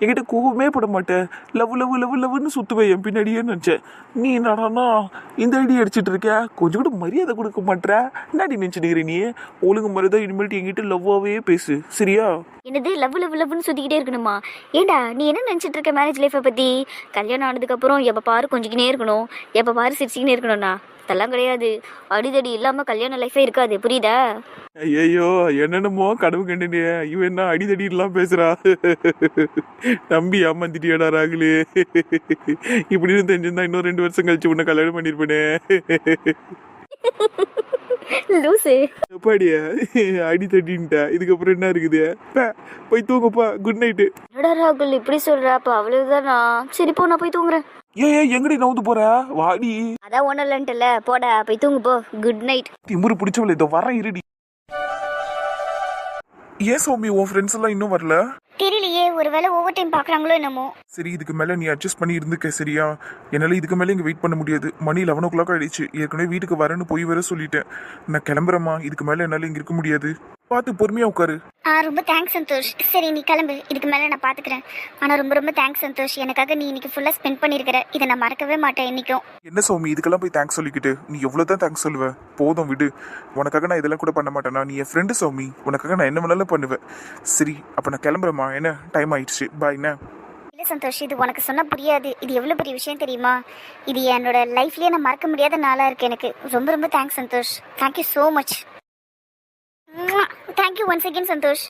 என்கிட்ட கோவமே பட மாட்ட. லவ் லவு லவு லவுன்னு சுற்றுவேன் என் பின்னாடியே நினச்சேன். நீ நடனா இந்த ஐடி அடிச்சிட்டு இருக்க? கொஞ்சம் கூட மரியாதை கொடுக்க மாட்ற? என்னடி நினைச்சிட்டு நீ? ஒழுங்கு மரியாதை இனிமேல்ட்டு என்கிட்ட லவ்வாகவே பேசு. சரியா? என்னது லவ் லவ் லவ்னு சுற்றிக்கிட்டே இருக்கணுமா? ஏண்டா நீ என்ன நினச்சிட்டு இருக்க மேரேஜ் லைஃப்பை பற்றி கல்யாணம் ஆனதுக்கப்புறம் எப்போ பாரு கொஞ்சிக்கினே இருக்கணும். எப்போ பாரு சிரிச்சுக்கினே இருக்கணும்னா? அதெல்லாம் கிடையாது. அடிதடி இல்லாம கல்யாண லைஃபே இருக்காது. புரியுதா? ஐயோ என்னென்னமோ கனவு கண்டுனே இவன் என்ன அடிதடி எல்லாம் பேசுறா? நம்பி ஏமாத்திட்டியாடா ராகுலு. இப்படின்னு தெரிஞ்சிருந்தா இன்னும் ரெண்டு வருஷம் கழிச்சு உன்னை கல்யாணம் பண்ணிருப்பேனே. லூசு. எப்பாடியா? அடி தட்டின்ட்டா. இதுக்கப்புறம் என்ன இருக்குது? போய் தூங்கப்பா. குட் நைட்டு என்னடா ராகுல் இப்படி சொல்ற? அப்ப அவ்வளவுதானா? சரி போ நான் போய் தூங்குறேன். ஏ ஏ எங்கடி நவுந்து போற? வாடி. அதான் ஒன்றும் இல்லைன்ட்டுல போடா போய் தூங்கு போ. குட் நைட் திமுரு பிடிச்சவள இதோ வரேன் இருடி. ஏன் சௌமி உன் ஃப்ரெண்ட்ஸ் எல்லாம் இன்னும் வரல? தெரியலையே ஒருவேளை ஓவர் டைம் பார்க்குறாங்களோ என்னமோ. சரி இதுக்கு மேலே நீ அட்ஜஸ்ட் பண்ணி இருந்துக்க சரியா? என்னால் இதுக்கு மேலே இங்கே வெயிட் பண்ண முடியாது. மணி லெவன் ஓ கிளாக் ஆயிடுச்சு. ஏற்கனவே வீட்டுக்கு வரேன்னு போய் வர சொல்லிட்டேன். நான் கிளம்புறேம்மா. இதுக்கு மேலே என்னால் இங்கே இருக்க முடியாது. பார்த்து பொறுமையாக உட்காரு. ஆ ரொம்ப தேங்க்ஸ் சந்தோஷ். சரி நீ கிளம்பு. இதுக்கு மேலே நான் பார்த்துக்கிறேன் ஆனால் ரொம்ப ரொம்ப தேங்க்ஸ் சந்தோஷ். எனக்காக நீ இன்னைக்கு ஃபுல்லாக ஸ்பெண்ட் பண்ணியிருக்கிற இதை நான் மறக்கவே மாட்டேன் இன்னைக்கும் என்ன சௌமி இதுக்கெல்லாம் போய் தேங்க்ஸ் சொல்லிக்கிட்டு? நீ எவ்வளோ தான் தேங்க்ஸ் சொல்லுவ? போதும் விடு. உனக்காக நான் இதெல்லாம் கூட பண்ண மாட்டேனா? நீ என் ஃப்ரெண்டு சௌமி. உனக்காக நான் என்ன வேணாலும் பண்ணுவேன். சரி அப்போ நான் கிளம்புறேம்மா. என்ன? டைம் ஆயிடுச்சு. பாய் என்ன? இல்லை சந்தோஷ் இது உனக்கு சொன்னால் புரியாது. இது எவ்வளோ பெரிய விஷயம் தெரியுமா? இது என்னோட லைஃப்லேயே நான் மறக்க முடியாத நாளாக இருக்கு எனக்கு. ரொம்ப ரொம்ப thanks Santhosh. Thank you so much Thank you once again, Santosh.